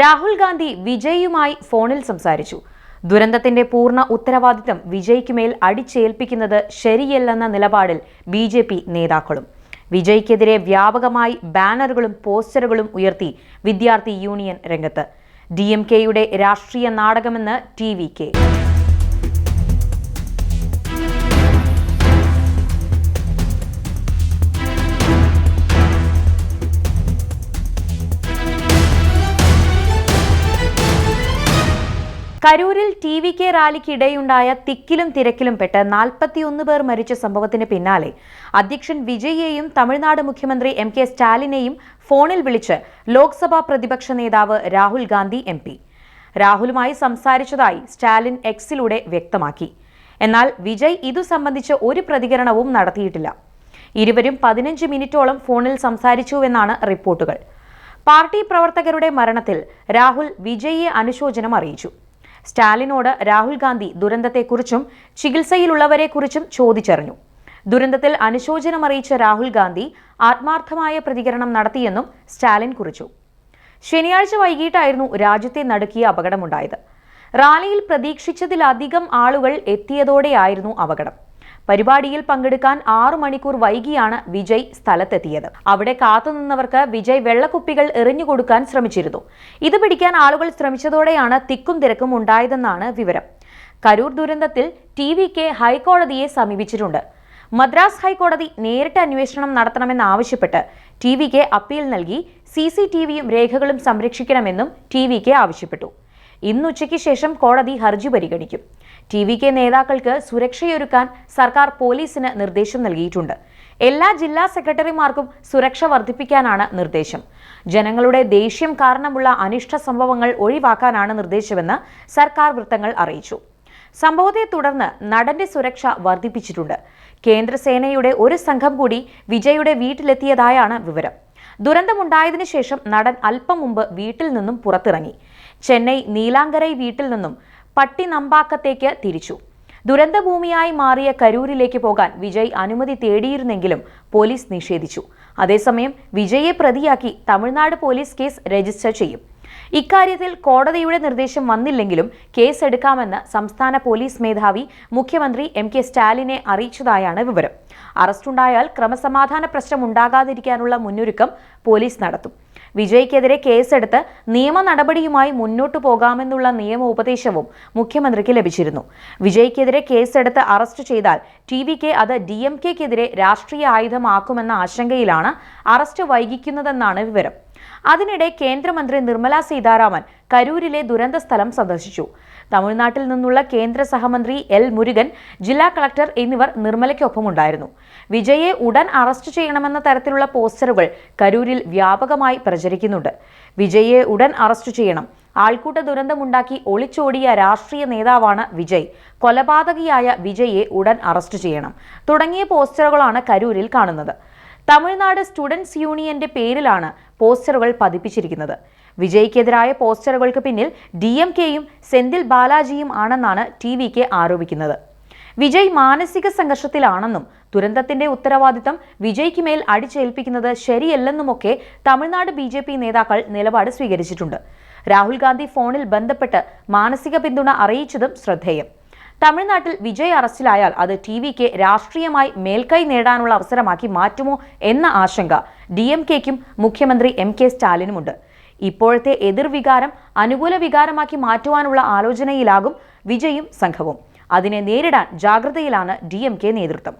രാഹുൽ ഗാന്ധി വിജയുമായി ഫോണിൽ സംസാരിച്ചു. ദുരന്തത്തിന്റെ പൂർണ ഉത്തരവാദിത്തം വിജയ്ക്കുമേൽ അടിച്ചേൽപ്പിക്കുന്നത് ശരിയല്ലെന്ന നിലപാടിൽ ബി ജെ പി നേതാക്കളും. വിജയ്ക്കെതിരെ വ്യാപകമായി ബാനറുകളും പോസ്റ്ററുകളും ഉയർത്തി വിദ്യാർത്ഥി യൂണിയൻ രംഗത്ത്. ഡി എം കെയുടെ രാഷ്ട്രീയ നാടകമെന്ന് ടി വി കെ. കരൂരിൽ ടി വി കെ റാലിക്കിടെയുണ്ടായ തിക്കിലും തിരക്കിലും പെട്ട് നാൽപ്പത്തിയൊന്ന് പേർ മരിച്ച സംഭവത്തിന് പിന്നാലെ അധ്യക്ഷൻ വിജയിയെയും തമിഴ്നാട് മുഖ്യമന്ത്രി എം കെ സ്റ്റാലിനെയും ഫോണിൽ വിളിച്ച് ലോക്സഭാ പ്രതിപക്ഷ നേതാവ് രാഹുൽ ഗാന്ധി എം പി. രാഹുലുമായി സംസാരിച്ചതായി സ്റ്റാലിൻ എക്സിലൂടെ വ്യക്തമാക്കി. എന്നാൽ വിജയ് ഇതു സംബന്ധിച്ച് ഒരു പ്രതികരണവും നടത്തിയിട്ടില്ല. ഇരുവരും പതിനഞ്ച് മിനിറ്റോളം ഫോണിൽ സംസാരിച്ചുവെന്നാണ് റിപ്പോർട്ടുകൾ. പാർട്ടി പ്രവർത്തകരുടെ മരണത്തിൽ രാഹുൽ വിജയിയെ അനുശോചനം അറിയിച്ചു. സ്റ്റാലിനോട് രാഹുൽ ഗാന്ധി ദുരന്തത്തെക്കുറിച്ചും ചികിത്സയിലുള്ളവരെക്കുറിച്ചും ചോദിച്ചറിഞ്ഞു. ദുരന്തത്തിൽ അനുശോചനമറിയിച്ച രാഹുൽ ഗാന്ധി ആത്മാർത്ഥമായ പ്രതികരണം നടത്തിയെന്നും സ്റ്റാലിൻ കുറിച്ചു. ശനിയാഴ്ച വൈകിട്ടായിരുന്നു രാജ്യത്തെ നടുക്കിയ അപകടമുണ്ടായത്. റാലിയിൽ പ്രതീക്ഷിച്ചതിലധികം ആളുകൾ എത്തിയതോടെയായിരുന്നു അപകടം. പരിപാടിയിൽ പങ്കെടുക്കാൻ ആറു മണിക്കൂർ വൈകിയാണ് വിജയ് സ്ഥലത്തെത്തിയത്. അവിടെ കാത്തുനിന്നവർക്ക് വിജയ് വെള്ളക്കുപ്പികൾ എറിഞ്ഞുകൊടുക്കാൻ ശ്രമിച്ചിരുന്നു. ഇത് പിടിക്കാൻ ആളുകൾ ശ്രമിച്ചതോടെയാണ് തിക്കും തിരക്കും ഉണ്ടായതെന്നാണ് വിവരം. കരൂർ ദുരന്തത്തിൽ ടി വി കെ ഹൈക്കോടതിയെ സമീപിച്ചിട്ടുണ്ട്. മദ്രാസ് ഹൈക്കോടതി നേരിട്ട് അന്വേഷണം നടത്തണമെന്നാവശ്യപ്പെട്ട് ടി വി കെ അപ്പീൽ നൽകി സി സി ടി വിയും രേഖകളും സംരക്ഷിക്കണമെന്നും ടി വി കെ ആവശ്യപ്പെട്ടു. ഇന്നുച്ചയ്ക്ക് ശേഷം കോടതി ഹർജി പരിഗണിക്കും. ടി വി കെ നേതാക്കൾക്ക് സുരക്ഷയൊരുക്കാൻ സർക്കാർ പോലീസിന് നിർദ്ദേശം നൽകിയിട്ടുണ്ട്. എല്ലാ ജില്ലാ സെക്രട്ടറിമാർക്കും സുരക്ഷ വർദ്ധിപ്പിക്കാനാണ് നിർദ്ദേശം. ജനങ്ങളുടെ ദേഷ്യം കാരണമുള്ള അനിഷ്ട സംഭവങ്ങൾ ഒഴിവാക്കാനാണ് നിർദ്ദേശമെന്ന് സർക്കാർ വൃത്തങ്ങൾ അറിയിച്ചു. സംഭവത്തെ തുടർന്ന് നടന്റെ സുരക്ഷ വർദ്ധിപ്പിച്ചിട്ടുണ്ട്. കേന്ദ്രസേനയുടെ ഒരു സംഘം കൂടി വിജയുടെ വീട്ടിലെത്തിയതായാണ് വിവരം. ദുരന്തമുണ്ടായതിനു ശേഷം നടൻ അല്പം മുമ്പ് വീട്ടിൽ നിന്നും പുറത്തിറങ്ങി. ചെന്നൈ നീലാങ്കരൈ വീട്ടിൽ നിന്നും പട്ടിനമ്പാക്കത്തേക്ക് തിരിച്ചു. ദുരന്തഭൂമിയായി മാറിയ കരൂരിലേക്ക് പോകാൻ വിജയ് അനുമതി തേടിയിരുന്നെങ്കിലും പോലീസ് നിഷേധിച്ചു. അതേസമയം വിജയെ പ്രതിയാക്കി തമിഴ്നാട് പോലീസ് കേസ് രജിസ്റ്റർ ചെയ്യും. ഇക്കാര്യത്തിൽ കോടതിയുടെ നിർദ്ദേശം വന്നില്ലെങ്കിലും കേസ് എടുക്കാമെന്ന് സംസ്ഥാന പോലീസ് മേധാവി മുഖ്യമന്ത്രി എം കെ സ്റ്റാലിനെ അറിയിച്ചതായാണ് വിവരം. അറസ്റ്റുണ്ടായാൽ ക്രമസമാധാന പ്രശ്നം ഉണ്ടാകാതിരിക്കാനുള്ള മുന്നൊരുക്കം പോലീസ് നടത്തും. വിജയ്ക്കെതിരെ കേസെടുത്ത് നിയമ നടപടിയുമായി മുന്നോട്ടു പോകാമെന്നുള്ള നിയമ ഉപദേശവും മുഖ്യമന്ത്രിക്ക് ലഭിച്ചിരുന്നു. വിജയ്ക്കെതിരെ കേസെടുത്ത് അറസ്റ്റ് ചെയ്താൽ ടി വി കെ അത് ഡി എം കെക്കെതിരെ രാഷ്ട്രീയ ആയുധമാക്കുമെന്ന ആശങ്കയിലാണ് അറസ്റ്റ് വൈകിക്കുന്നതെന്നാണ് വിവരം. അതിനിടെ കേന്ദ്രമന്ത്രി നിർമ്മല സീതാരാമൻ കരൂരിലെ ദുരന്ത സ്ഥലം സന്ദർശിച്ചു. തമിഴ്നാട്ടിൽ നിന്നുള്ള കേന്ദ്ര സഹമന്ത്രി എൽ മുരുകൻ ജില്ലാ കളക്ടർ എന്നിവർ നിർമ്മലയ്ക്കൊപ്പമുണ്ടായിരുന്നു. വിജയെ ഉടൻ അറസ്റ്റ് ചെയ്യണമെന്ന തരത്തിലുള്ള പോസ്റ്ററുകൾ കരൂരിൽ വ്യാപകമായി പ്രചരിക്കുന്നുണ്ട്. വിജയെ ഉടൻ അറസ്റ്റ് ചെയ്യണം. ആൾക്കൂട്ട ദുരന്തമുണ്ടാക്കി ഒളിച്ചോടിയ രാഷ്ട്രീയ നേതാവാണ് വിജയ്. കൊലപാതകിയായ വിജയെ ഉടൻ അറസ്റ്റ് ചെയ്യണം. തുടങ്ങിയ പോസ്റ്ററുകളാണ് കരൂരിൽ കാണുന്നത്. തമിഴ്നാട് സ്റ്റുഡൻസ് യൂണിയന്റെ പേരിലാണ് പോസ്റ്ററുകൾ പതിപ്പിച്ചിരിക്കുന്നത്. വിജയ്ക്കെതിരായ പോസ്റ്ററുകൾക്ക് പിന്നിൽ ഡി എം കെയും സെന്തിൽ ബാലാജിയും ആണെന്നാണ് ടി വി കെ ആരോപിക്കുന്നത്. വിജയ് മാനസിക സംഘർഷത്തിലാണെന്നും ദുരന്തത്തിന്റെ ഉത്തരവാദിത്തം വിജയ്ക്ക് മേൽ അടിച്ചേൽപ്പിക്കുന്നത് ശരിയല്ലെന്നുമൊക്കെ തമിഴ്നാട് ബി ജെ പി നേതാക്കൾ നിലപാട് സ്വീകരിച്ചിട്ടുണ്ട്. രാഹുൽ ഗാന്ധി ഫോണിൽ ബന്ധപ്പെട്ട് മാനസിക പിന്തുണ അറിയിച്ചതും ശ്രദ്ധേയം. തമിഴ്നാട്ടിൽ വിജയ് അറസ്റ്റിലായാൽ അത് ടി വിക്ക് രാഷ്ട്രീയമായി മേൽക്കൈ നേടാനുള്ള അവസരമാക്കി മാറ്റുമോ എന്ന ആശങ്ക ഡി എം കെക്കും മുഖ്യമന്ത്രി എം കെ സ്റ്റാലിനുമുണ്ട്. ഇപ്പോഴത്തെ എതിർവികാരം അനുകൂല വികാരമാക്കി മാറ്റുവാനുള്ള ആലോചനയിലാകും വിജയും സംഘവും. അതിനെ നേരിടാൻ ജാഗ്രതയിലാണ് ഡി നേതൃത്വം.